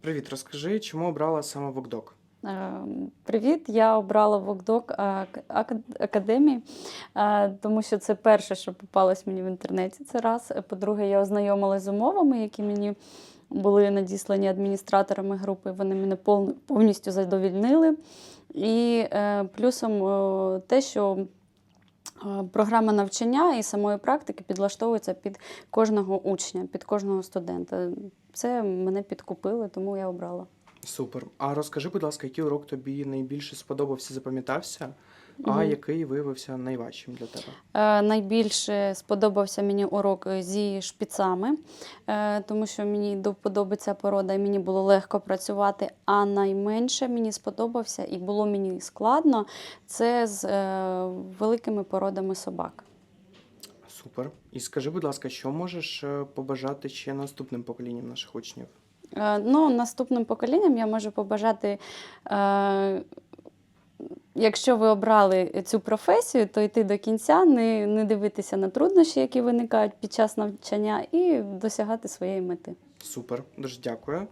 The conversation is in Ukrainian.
Привіт, розкажи, чому обрала саме Вокдок? Е, Привіт, я обрала Вокдок Академії, е, тому що це перше, що попалось мені в інтернеті. Це раз. Е, По-друге, я ознайомилась з умовами, які мені були надіслані адміністраторами групи. Вони мене повністю задовільнили. І е, плюсом е, те, що е, програма навчання і самої практики підлаштовується під кожного учня, під кожного студента. Це мене підкупили, тому я обрала. Супер. А розкажи, будь ласка, який урок тобі найбільше сподобався, запам'ятався, а Мгм. який виявився найважчим для тебе? Е, Найбільше сподобався мені урок зі шпіцами, е, тому що мені ця порода, і мені було легко працювати. А найменше мені сподобався і було мені складно це з е, великими породами собак. Супер. І скажи, будь ласка, що можеш е, побажати ще наступним поколінням наших учнів? Е, Ну, наступним поколінням я можу побажати. Е, Якщо ви обрали цю професію, то йти до кінця, не, не дивитися на труднощі, які виникають під час навчання, і досягати своєї мети. Супер, дуже дякую.